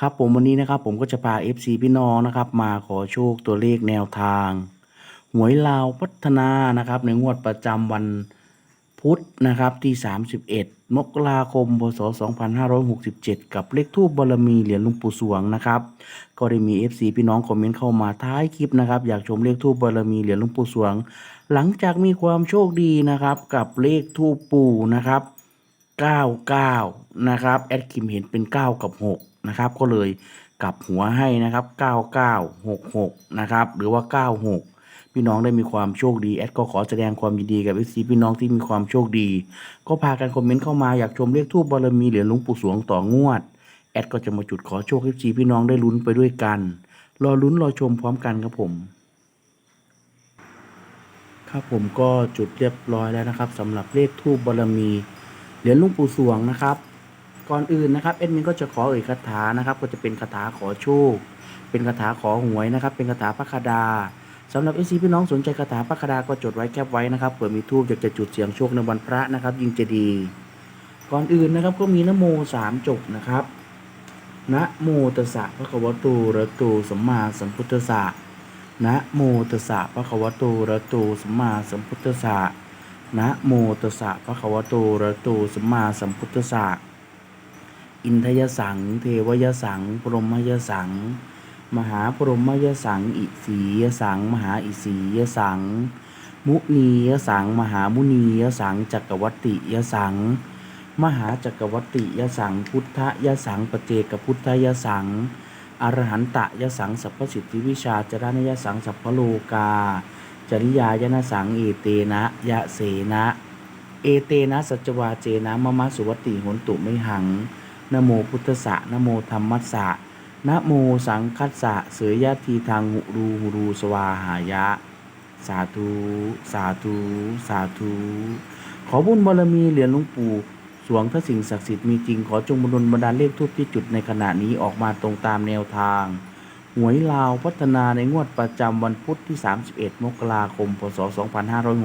ครับผมวันนี้นะครับผมก็จะพา FC พี่น้องนะครับ มาขอโชคตัวเลขแนวทาง หวยลาวพัฒนานะครับ ในงวดประจำวันพุธนะครับที่ 31 มกราคมพศ2567 กับเลขทูบบารมีเหรียญลุงปู่สวงนะครับ ก็ได้มี FC พี่น้องคอมเมนต์เข้ามาท้ายคลิปนะครับ อยากชมเลขทูบบารมีเหรียญลุงปู่สวง หลังจากมีความโชคดีนะครับ กับเลขทูปปู่นะครับ 99 นะครับแอดคิมเห็นเป็น 9 กับ 6 นะครับ ก็เลยกลับหัวให้นะครับ 9966 นะครับ หรือว่า 96 พี่น้องได้มีความโชคดี แอดก็ขอแสดงความยินดีกับเอซีพี่น้องที่มีความโชคดี ก็พากันคอมเมนต์เข้ามาอยากชมเลขทูปบารมีเหรียญหลวงปู่สวงต่องวด แอดก็จะมาจุดขอโชคเอซีพี่น้องได้ลุ้นไปด้วยกัน รอลุ้นรอชมพร้อมกันครับผมครับผมก็จุดเรียบร้อยแล้วนะครับสำหรับเลขทูบบารมีเหรียญหลุงปู่สวงนะครับ ก่อนอื่นนะครับเอ็ดมินก็จะขอเอ่ยคาถานะครับ ก็จะเป็นคาถาขอโชค เป็นคาถาขอหวยนะครับ เป็นคาถาพระคดาสำหรับเอซีพี่น้องสนใจคาถาพระคดาก็จดไว้แคปไว้นะครับเผื่อมีทูบอยากจะจุดเสียงโชคในวันพระนะครับ ยิ่งจะดี ก่อนอื่นนะครับก็มีนโมสามจบนะครับนะโมตัสสะพระควตอะระโตสัมมาสัมพุทธัสสะนะโมตัสสะภะควตอะระโตสัมมาสัมพุทธัสสะนะโมตัสสะภะควตอะระโตสัมมาสัมพุทธัสสะ อินทยสัง เทวยสังปรมยสัง มหาปรมยสัง อิสียสัง มหาอิสียสัง มุนียสัง มหามุนียสัง จักรวัตติยสัง มหาจักรวัตติยสัง พุทธยสังปเจกพุทธยสัง อรหันตะยสัง สัพพสิทธิวิชาจรณยสัง สัพพโลกา จริยายนะสัง เอเตนะยะเสนะ เอเตนะสัจวาเจนะมะมะสุวัตติหนตุไม่หัง นโมพุทธสะนโมธรรมัสสะนโมสังคัสสะเสยยะทีทางหุรูหุรูสวาหายะ สาธุ สาธุ สาธุ ขอบุญบารมีเหรียญหลวงปู่สวงถ้าสิ่งศักดิ์สิทธิ์มีจริงขอจงบรรดลบันดาลเลขทูปที่จุดในขณะนี้ออกมาตรงตามแนวทาง หวยลาวพัฒนาในงวดประจำวันพุธที่ 31 มกราคม พศ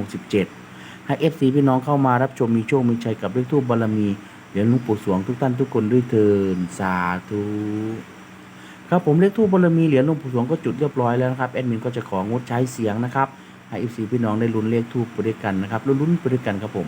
2567 ให้ FC พี่น้องเข้ามารับชมมีโชคมีชัยกับเลขทูปบารมี เหรียญหลวงปู่สวงทุกท่านทุกคนด้วยเทินสาธุครับผมเลขทูปบารมีเหรียญหลวงปู่สวงก็จุดเรียบร้อยแล้วนะครับแอดมินก็จะของดใช้เสียงนะครับให้ FC พี่น้องได้ลุ้นเลขทูปไปด้วยกันนะครับลุ้นไปด้วยกันครับผม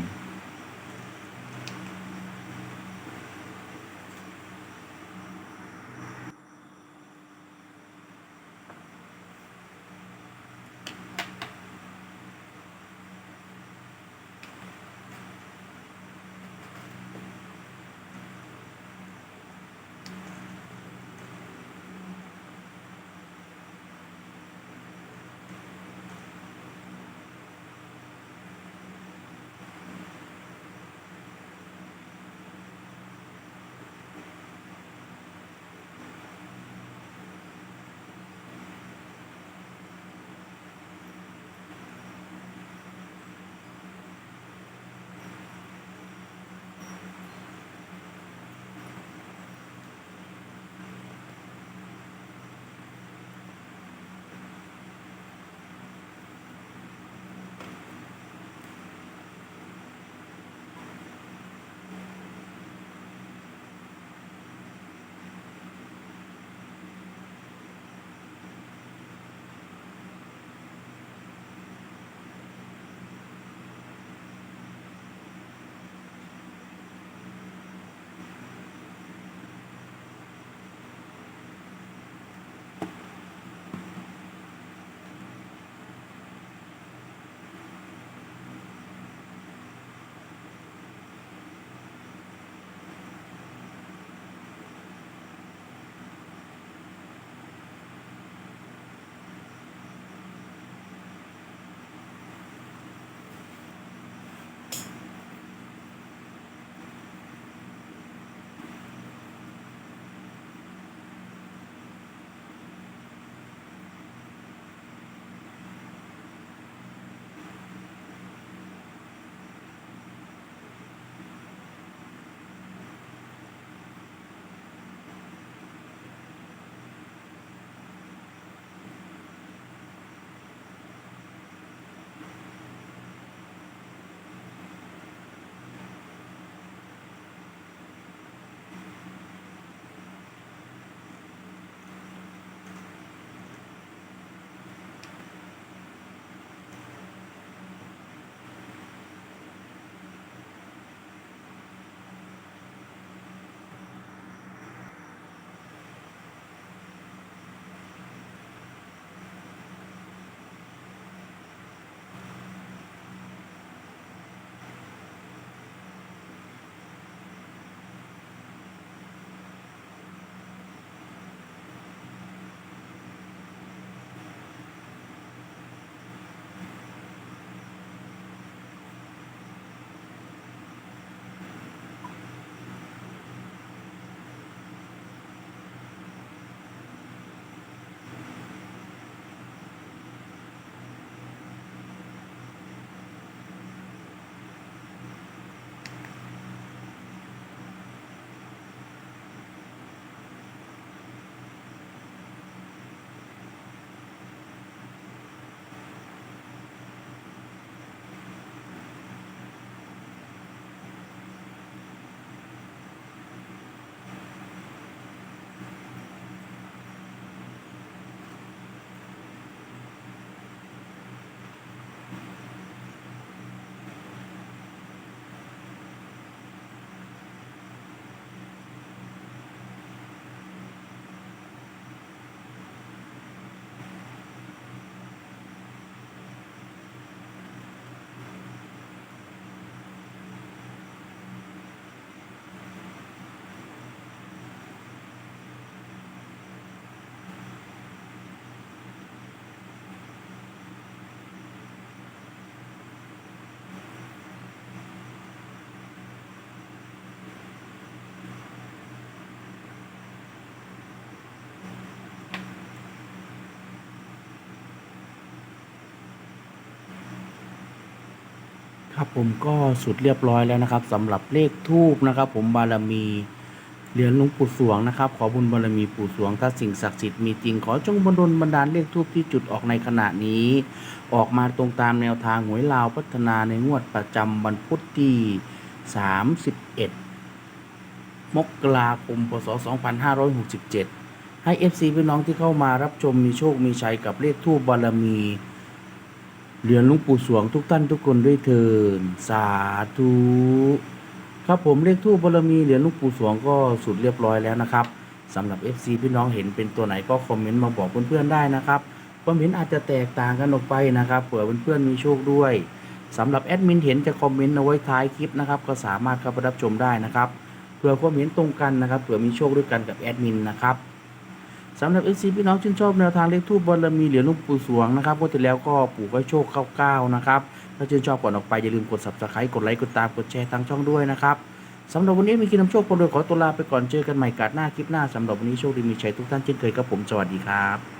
ผมก็สุดเรียบร้อยแล้วนะครับสำหรับเลขทูบนะครับ ผมบารมีเหรียญหลวงปู่สวงนะครับ ขอบุญบารมีปู่สวงถ้าสิ่งศักดิ์สิทธิ์มีจริงขอจงบันดลบันดาลเลขทูบที่จุดออกในขณะนี้ ออกมาตรงตามแนวทางหวยลาวพัฒนาในงวดประจำวันพุธที่31 มกราคมพศ2567 ให้ FC พี่น้องที่เข้ามารับชมมีโชคมีชัยกับเลขทูบบารมี เหรียญหลุงปู่สวงทุกท่านทุกคนด้วยเถินสาธุครับผมเลขทูบบารมีเหรียญหลุงปู่สวงก็สุดเรียบร้อยแล้วนะครับสำหรับ FC พี่น้องเห็นเป็นตัวไหนก็คอมเมนต์มาบอกเพื่อนๆได้นะครับความเห็นอาจจะแตกต่างกันออกไปนะครับเผื่อเพื่อนๆมีโชคด้วยสำหรับแอดมินเห็นจะคอมเมนต์เอาไว้ท้ายคลิปนะครับก็สามารถเข้าไปรับชมได้นะครับเผื่อความเห็นตรงกันนะครับเผื่อมีโชคด้วยกันกับแอดมินนะครับ สำหรับเอซีพี่น้องชื่นชอบแนวทางเลขทูบบารมีเหรียญหลุงปู่สวงนะครับก็ที่แล้วก็ปู่ก็โชคเก้าเก้านะครับถ้าชื่นชอบก่อนออกไปอย่าลืมกด subscribe กดไลค์กดตามกดแชร์ทางช่องด้วยนะครับสำหรับวันนี้มีกินน้ำโชคคนรวยขอตัวลาไปก่อนเจอกันใหม่กาดหน้าคลิปหน้าสำหรับวันนี้โชคดีมีชัยทุกท่านเช่นเคยครับผมสวัสดีครับ